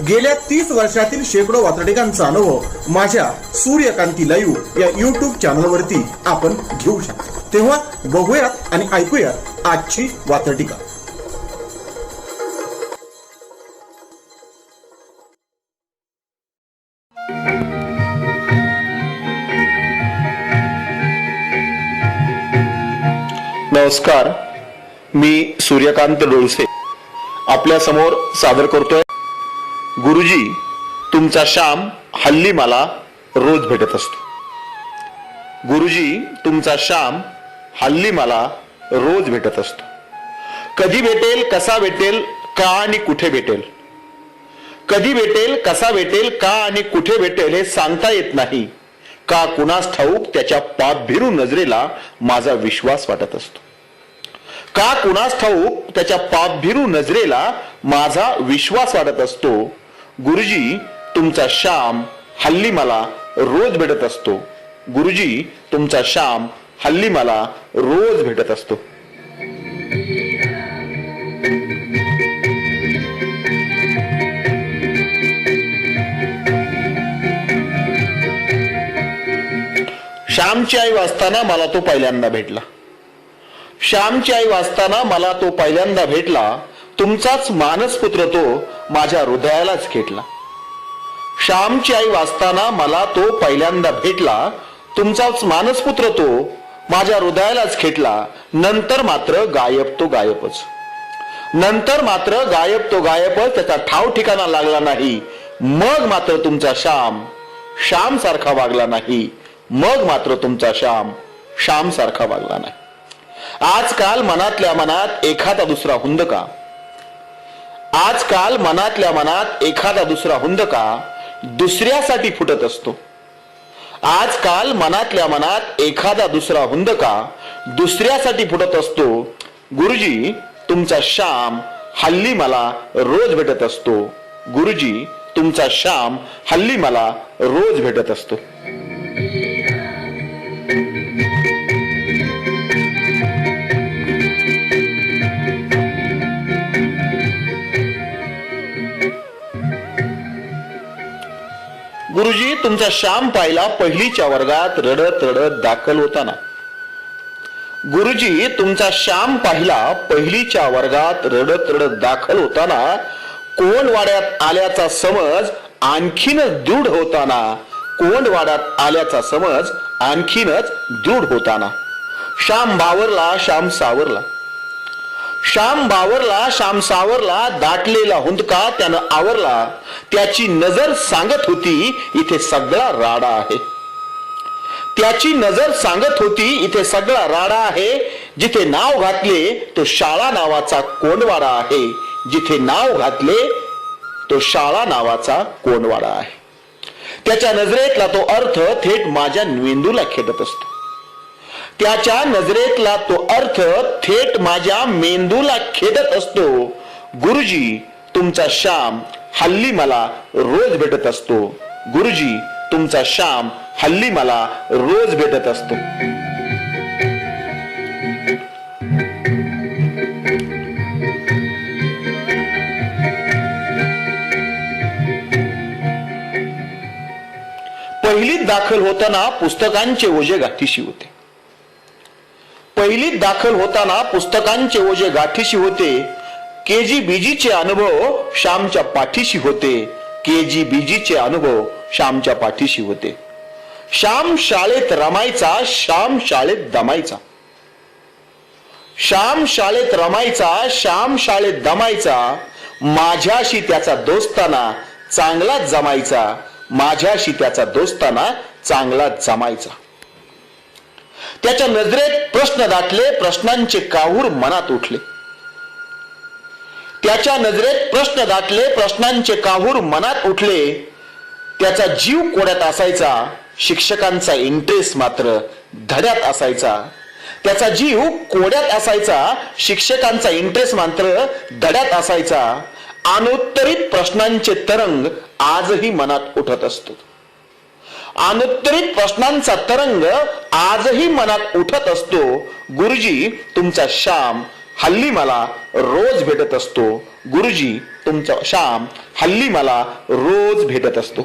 गेल्या तीस वर्षातील शेकडो वातडिकांचा अनुभव माझ्या सूर्यकांती लाईव्ह या युट्यूब चॅनलवरती आपण घेऊ शकतो. तेव्हा बघूयात आणि ऐकूयात आजची वातडिका नमस्कार मी सूर्यकांत डोळसे. आपल्यासमोर सादर करतोय गुरुजी तुमचा श्याम हल्ली मला रोज भेटत असतो. गुरुजी तुमचा श्याम हल्ली मला रोज भेटत असतो. कधी भेटेल कसा भेटेल का आणि कुठे भेटेल? कधी भेटेल कसा भेटेल का आणि कुठे भेटेल हे सांगता येत नाही. का कुणास ठाऊक त्याच्या पापभिरू नजरेला माझा विश्वास वाटत असतो. का कुणास ठाऊक त्याच्या पापभिरू नजरेला माझा विश्वास वाटत असतो गुरुजी तुमचा श्याम हल्ली मला रोज भेटत असतो. गुरुजी तुमचा श्याम हल्ली मला रोज भेटत असतो. श्यामची आई वाचताना मला तो पहिल्यांदा भेटला. श्यामची आई वाचताना मला तो पहिल्यांदा भेटला तुमचाच मानसपुत्र तो माझ्या हृदयालाच खेटला श्यामची आई वाचताना मला तो पहिल्यांदा भेटला तुमचाच मानसपुत्र तो माझ्या हृदयालाच खेटला नंतर मात्र गायब तो गायबच. नंतर मात्र गायब तो गायबच त्याचा ठाव ठिकाणा लागला नाही मग मात्र तुमचा श्याम श्याम सारखा वागला नाही मग मात्र तुमचा श्याम श्याम सारखा वागला नाही. आजकाल मनातल्या मनात एखादा दुसरा हुंदका आजकाल मनातल्या मनात एखादा दुसरा हुंदका दुसऱ्यासाठी फुटत असतो. आजकाल मनातल्या मनात एखादा दुसरा हुंदका दुसऱ्यासाठी फुटत असतो. गुरुजी तुमचा श्याम हल्ली मला रोज भेटत असतो. गुरुजी तुमचा श्याम हल्ली मला रोज भेटत असतो. गुरुजी तुमचा श्याम पाहिला पहिलीच्या वर्गात रडत रडत दाखल होताना. गुरुजी तुमचा श्याम पाहिला पहिलीच्या वर्गात रडत रडत दाखल होताना. कोंडवाड्यात आल्याचा समज आणखीनच दृढ होताना. कोंडवाड्यात आल्याचा समज आणखीनच दृढ होताना. श्याम बावरला श्याम सावरला. श्याम बावरला श्याम सावरला दाटलेला हुंदका त्यानं आवरला. त्याची नजर सांगत होती इथे सगळा राडा आहे. त्याची नजर सांगत होती इथे सगळा राडा आहे. जिथे नाव घातले तो शाळा नावाचा कोंडवाडा आहे. जिथे नाव घातले तो शाळा नावाचा कोंडवाडा आहे. त्याच्या नजरेतला तो अर्थ थेट माझ्या मेंदूला खेदत असतो. त्याच्या नजरेतला तो अर्थ थेट माझ्या मेंदूला खेदत असतो. गुरुजी तुमचा श्याम हल्ली मला रोज भेटत असतो. गुरुजी तुमचा श्याम हल्ली मला रोज भेटत असतो. पहिलीत दाखल होताना पुस्तकांचे ओझे गाठीशी होते. पहिलीत दाखल होताना पुस्तकांचे ओझे गाठीशी होते के जी बीजीचे अनुभव श्यामच्या पाठीशी होते के जी बीजीचे अनुभव श्यामच्या पाठीशी होते. श्याम शाळेत रमायचा श्याम शाळेत दमायचा. श्याम शाळेत रमायचा श्याम शाळेत दमायचा माझ्याशी त्याचा दोस्ताना चांगलाच जमायचा माझ्याशी त्याचा दोस्ताना चांगलाच जमायचा. त्याच्या नजरेत प्रश्न दाटले प्रश्नांचे काहूर मनात उठले. त्याच्या नजरेत प्रश्न दाटले प्रश्नांचे काहूर मनात उठले. त्याचा जीव कोड्यात असायचा शिक्षकांचा इंटरेस्ट मात्र धड्यात असायचा. त्याचा जीव कोड्यात असायचा शिक्षकांचा इंटरेस्ट मात्र धड्यात असायचा. अनुत्तरित प्रश्नांचे तरंग आजही मनात उठत असतो. अनुत्तरित प्रश्नांचा तरंग आजही मनात उठत असतो. गुरुजी तुमचा श्याम हल्ली मला रोज भेटत असतो. गुरुजी तुमचा श्याम हल्ली मला रोज भेटत असतो.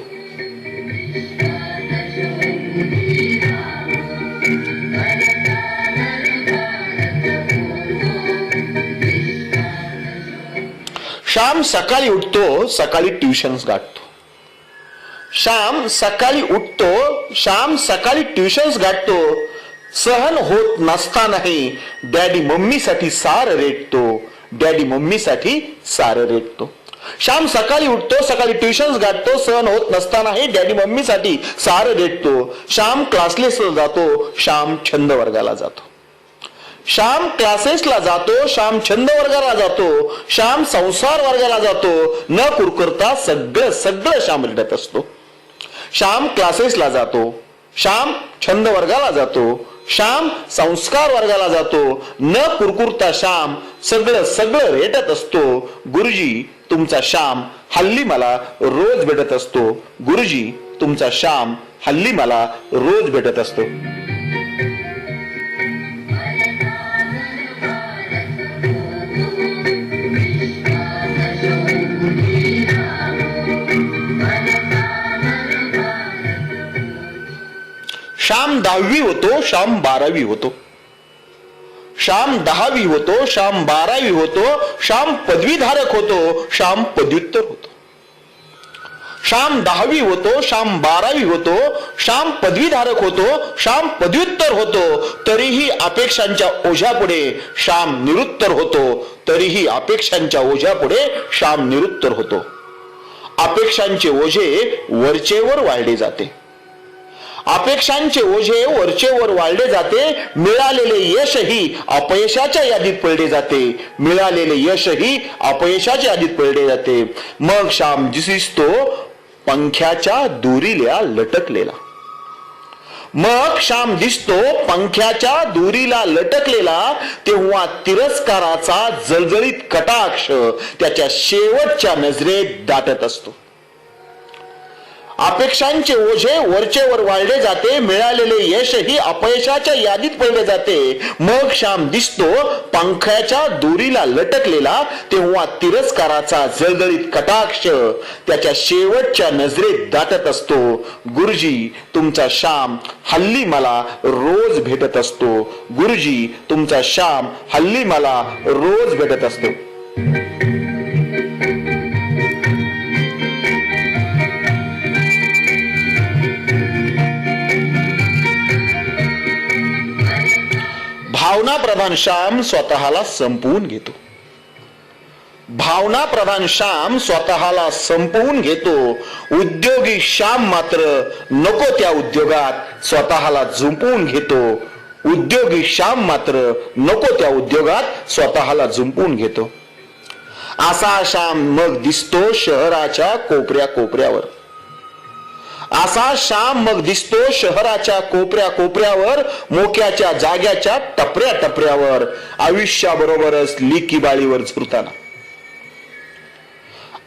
श्याम सकाळी उठतो सकाळी ट्युशन्स गाठतो. श्याम सकाळी उठतो श्याम सकाळी ट्युशन्स गाठतो. सहन होत नसतानाही डॅडी मम्मीसाठी सार रेटतो. डॅडी मम्मीसाठी सार रेटतो. श्याम सकाळी उठतो सकाळी ट्युशन्स गाठतो सहन होत नसतानाही डॅडी मम्मीसाठी सार रेटतो. श्याम क्लासलेसला जातो श्याम छंद वर्गाला जातो. श्याम क्लासेसला जातो श्याम छंद वर्गाला जातो. श्याम संसार वर्गाला जातो. न कुरकुरता सगळं सगळं श्याम रडत असतो. श्याम क्लासेसला जातो. श्याम छंद वर्गाला जातो. श्याम संस्कार वर्गाला जातो. न कुरकुरता श्याम सगळं सगळं रेटत असतो. गुरुजी तुमचा श्याम हल्ली मला रोज भेटत असतो. गुरुजी तुमचा श्याम हल्ली मला रोज भेटत असतो. श्याम दहावी होतो श्याम बारावी होतो. श्याम दहावी होतो श्याम बारावी होतो श्याम पदवीधारक होतो श्याम पदव्युत्तर होतो. श्याम दहावी होतो श्याम बारावी होतो श्याम पदवीधारक होतो श्याम पदव्युत्तर होतो तरीही अपेक्षांच्या ओझ्यापुढे श्याम निरुत्तर होतो तरीही अपेक्षांच्या ओझ्यापुढे श्याम निरुत्तर होतो. अपेक्षांचे ओझे वरचेवर वाढले जाते. अपेक्षांचे ओझे वरचेवर वाढले जाते मिळालेले यशही अपयशाच्या यादीत पडले जाते. मिळालेले यशही अपयशाच्या यादीत पडले जाते. मग श्याम दिसतो पंख्याच्या दोरीला लटकलेला. मग श्याम दिसतो पंख्याच्या दोरीला लटकलेला तेव्हा तिरस्काराचा जळजळीत कटाक्ष त्याच्या शेवटच्या नजरेत दाटत असतो. अपेक्षांचे ओझे वरचेवर वाढले जाते मिळालेले यशही अपयशाच्या यादीत पडले जाते. मग श्याम दिसतो पंख्याच्या दोरीला लटकलेला तेव्हा तिरस्काराचा जळजळीत कटाक्ष त्याच्या शेवटच्या नजरेत दाटत असतो. गुरुजी तुमचा श्याम हल्ली मला रोज भेटत असतो. गुरुजी तुमचा श्याम हल्ली मला रोज भेटत असतो. भावना प्रधान श्याम स्वतःला संपवून घेतो. भावना प्रधान श्याम स्वतःला संपवून घेतो. उद्योगी श्याम मात्र नको त्या उद्योगात स्वतःला झुंपवून घेतो. उद्योगी श्याम मात्र नको त्या उद्योगात स्वतःला झुंपवून घेतो. असा श्याम मग दिसतो शहराच्या कोपऱ्या कोपऱ्यावर. असा श्याम मग दिसतो शहराच्या कोपऱ्या कोपऱ्यावर मोक्याच्या जाग्याच्या टपऱ्या टपऱ्यावर. आयुष्याबरोबरच लिकी बाळीवर झुरताना.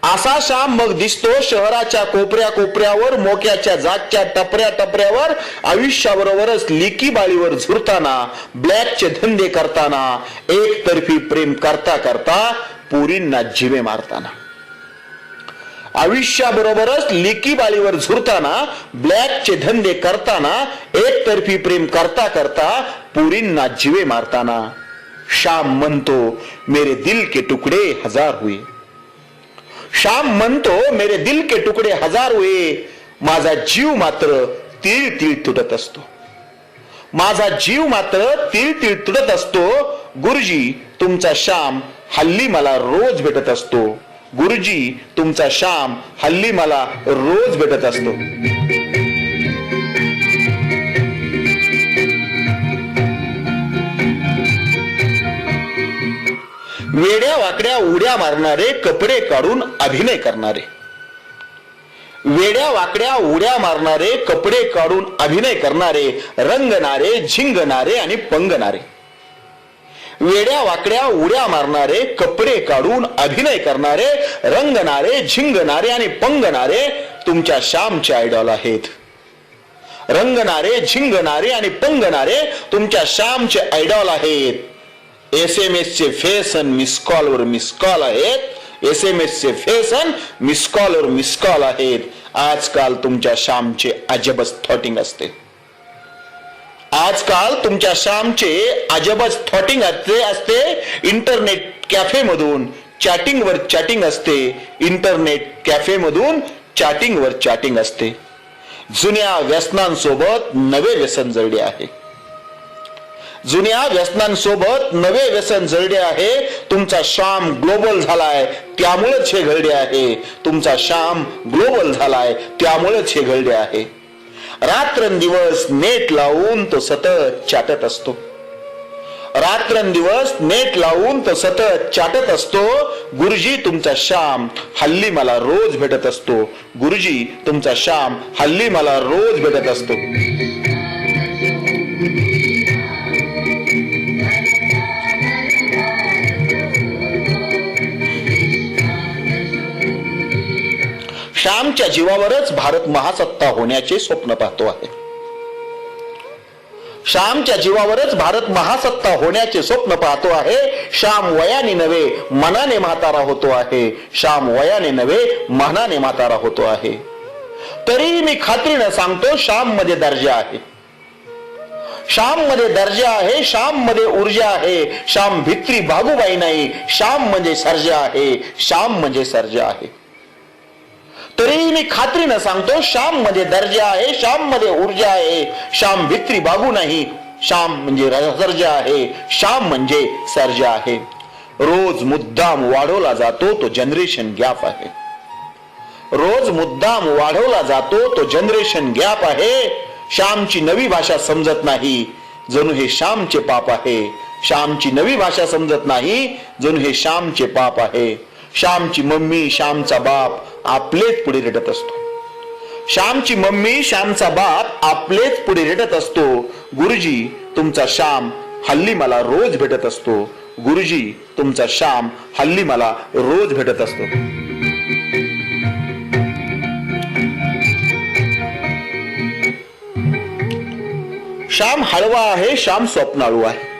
असा श्याम मग दिसतो शहराच्या कोपऱ्या कोपऱ्यावर मोक्याच्या जागच्या टपऱ्या टपऱ्यावर. आयुष्याबरोबरच लिकी बाळीवर झुरताना ब्लॅकचे धंदे करताना एकतर्फी प्रेम करता करता पुरींना जिवे मारताना. आयुष्याबरोबरच लेकी बालीवर झुरताना ब्लॅकचे धंदे करताना एकतर्फी प्रेम करता करता पुरींना जिवे मारताना. श्याम म्हणतो मेरे दिल के टुकड़े हजार हुए. श्याम म्हणतो मेरे दिल के टुकड़े हजार हुए. माझा जीव मात्र तीळ तीळ तुटत असतो. माझा जीव मात्र तीळ तीळ तुटत असतो. गुरुजी तुमचा श्याम हल्ली मला रोज भेटत असतो. गुरुजी तुमचा श्याम हल्ली मला रोज भेटत असतो. वेड्या वाकड्या उड्या मारणारे कपडे काढून अभिनय करणारे. वेड्या वाकड्या उड्या मारणारे कपडे काढून अभिनय करणारे रंगणारे झिंगणारे आणि पंगणारे. वेड्या वाकड्या उड्या मारणारे कपडे काढून अभिनय करणारे रंगणारे झिंगणारे आणि पंगणारे तुमच्या श्यामचे आयडॉल आहेत. रंगणारे झिंगणारे आणि पंगणारे तुमच्या श्यामचे आयडॉल आहेत. एस एम एस चे फेस अन मिस कॉल वर मिस कॉल आहेत. एस एम एस चे फेस अन मिस कॉल वर मिस कॉल आहेत. आजकाल तुमच्या श्यामचे अजबच थॉटिंग असते. आजकाल तुमच्या श्यामचे अजबच थॉटिंग असते असते इंटरनेट कॅफे मधून चॅटिंग वर चॅटिंग असते. इंटरनेट कॅफे मधून चॅटिंग वर चॅटिंग असते. जुन्या व्यसनांसोबत नवे व्यसन जळले आहे. जुन्या व्यसनांसोबत नवे व्यसन जळले आहे. तुमचा श्याम ग्लोबल झालाय त्यामुळेच हे घडले आहे. तुमचा श्याम ग्लोबल झालाय त्यामुळेच हे घडले आहे. रात्रंदिवस नेट लावून तो सतत चाटत असतो. रात्रंदिवस नेट लावून तो सतत चाटत असतो. गुरुजी तुमचा श्याम हल्ली मला रोज भेटत असतो. गुरुजी तुमचा श्याम हल्ली मला रोज भेटत असतो. श्यामच्या जीवावरच भारत महासत्ता होण्याचे स्वप्न पाहतो आहे. श्यामच्या जीवावरच भारत महासत्ता होण्याचे स्वप्न पाहतो आहे. श्याम वयाने नव्हे मनाने म्हातारा होतो आहे. श्याम वयाने नव्हे मनाने म्हातारा होतो आहे. तरीही मी खात्रीनं सांगतो श्याममध्ये दर्जा आहे. श्याममध्ये दर्जा आहे श्याममध्ये ऊर्जा आहे. श्याम भित्री बागूबाई नाही श्याम म्हणजे सर्जा आहे. श्याम म्हणजे सर्जा आहे. तरीही मी खात्रीनं सांगतो श्याममध्ये दर्जा आहे श्याममध्ये ऊर्जा आहे श्याम भित्री बागू नाही. श्याम म्हणजे सर्जा आहे श्याम म्हणजे सर्जा आहे. रोज मुद्दाम वाढवला जातो तो जनरेशन गॅप आहे. रोज मुद्दाम वाढवला जातो तो जनरेशन गॅप आहे. श्यामची नवी भाषा समजत नाही जणू हे श्यामचे पाप आहे. श्यामची नवी भाषा समजत नाही जणू हे श्यामचे पाप आहे. श्यामची मम्मी श्यामचा बाप आपलेच पुढे रेटत असतो. श्यामची मम्मी श्यामचा बाप आपलेच पुढे रेटत असतो. गुरुजी तुमचा श्याम हल्ली मला रोज भेटत असतो. गुरुजी तुमचा श्याम हल्ली मला रोज भेटत असतो. श्याम हळवा आहे श्याम स्वप्नाळू आहे.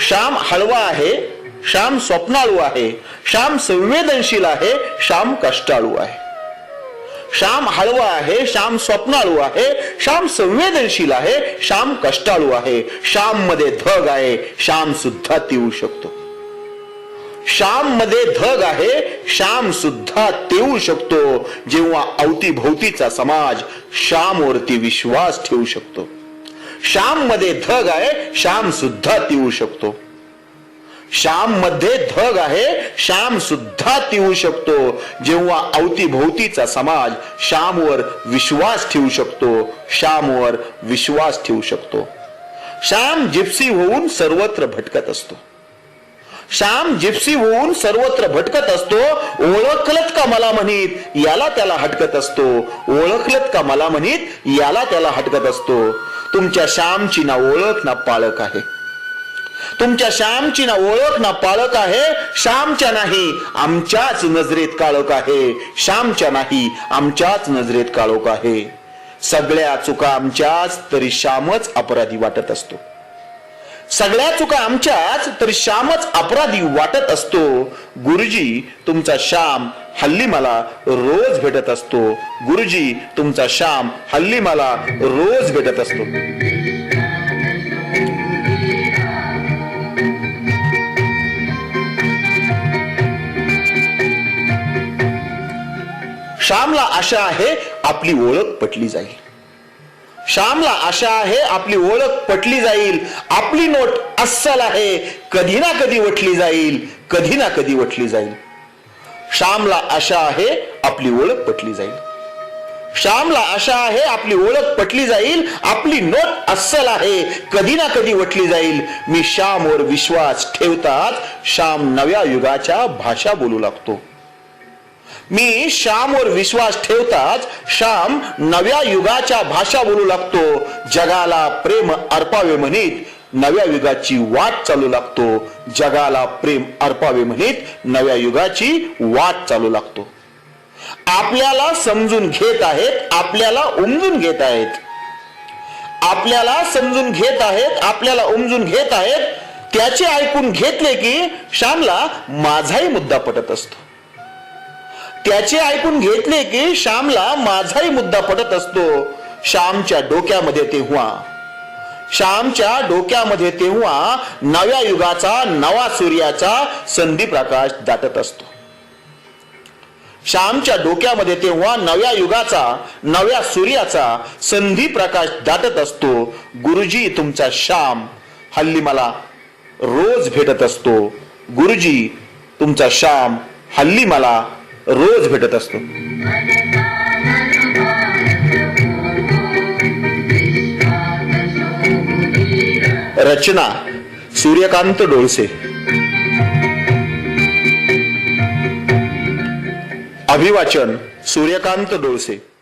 श्याम हळवा आहे श्याम स्वप्नाळू आहे. श्याम संवेदनशील आहे श्याम कष्टाळू आहे. श्याम हळवा आहे श्याम स्वप्नाळू आहे श्याम संवेदनशील आहे श्याम कष्टाळू आहे. श्याममध्ये धग आहे श्याम सुद्धा तिळू शकतो. श्याममध्ये धग आहे श्याम सुद्धा तेवू शकतो. जेव्हा अवतीभोवतीचा समाज श्यामवरती विश्वास ठेवू शकतो. श्याममध्ये धग आहे श्याम सुद्धा तिळू शकतो. श्याममध्ये धग आहे श्याम सुद्धा तिवू शकतो. जेव्हा अवतीभोवतीचा समाज श्यामवर विश्वास ठेवू शकतो श्यामवर विश्वास ठेवू शकतो. श्याम जिप्सी होऊन सर्वत्र भटकत असतो. श्याम जिप्सी होऊन सर्वत्र भटकत असतो ओळखलत का मला म्हणीत याला त्याला हटकत असतो. ओळखलत का मला म्हणीत याला त्याला हटकत असतो. तुमच्या श्यामची ना ओळख ना पाळक आहे. तुमच्या श्यामची ना ओळख ना पाळक आहे श्यामच्या नाही आमच्याच नजरेत काळोख आहे. श्यामच्या नाही आमच्याच नजरेत काळोख आहे. सगळ्या चुका आमच्याच तरी श्यामच अपराधी वाटत असतो. सगळ्या चुका आमच्याच तरी श्यामच अपराधी वाटत असतो. गुरुजी तुमचा श्याम हल्ली मला रोज भेटत असतो. गुरुजी तुमचा श्याम हल्ली मला रोज भेटत असतो. श्यामला आशा आहे आपली ओळख पटली जाईल. श्यामला आशा आहे आपली ओळख पटली जाईल. आपली नोट अस्सल आहे कधी ना कधी वटली जाईल कधी ना कधी वटली जाईल. श्यामला आशा आहे आपली ओळख पटली जाईल. श्यामला आशा आहे आपली ओळख पटली जाईल आपली नोट अस्सल आहे कधी ना कधी वटली जाईल. मी श्यामवर विश्वास ठेवताच श्याम नव्या युगाच्या भाषा बोलू लागतो. मी श्यामवर विश्वास ठेवताच श्याम नव्या युगाच्या भाषा बोलू लागतो. जगाला प्रेम अर्पावे म्हणित नव्या युगाची वाट चालू लागतो. जगाला प्रेम अर्पावे म्हणित नव्या युगाची वाट चालू लागतो. आपल्याला समजून घेत आहेत आपल्याला उमजून घेत आहेत. आपल्याला समजून घेत आहेत आपल्याला उमजून घेत आहेत त्याचे ऐकून घेतले की श्यामला माझाही मुद्दा पटत असतो. त्याचे ऐकून घेतले की श्यामला माझाही मुद्दा पटत असतो. श्यामच्या डोक्यामध्ये तेव्हा. श्यामच्या डोक्यामध्ये तेव्हा नव्या युगाचा नवा सूर्याचा संधी प्रकाश दाटत असतो. श्यामच्या डोक्यामध्ये तेव्हा नव्या युगाचा नव्या सूर्याचा संधी प्रकाश दाटत असतो. गुरुजी तुमचा श्याम हल्ली मला रोज भेटत असतो. गुरुजी तुमचा श्याम हल्ली मला रोज भेटत असतो. रचना सूर्यकांत डोळसे. अभिवाचन सूर्यकांत डोळसे.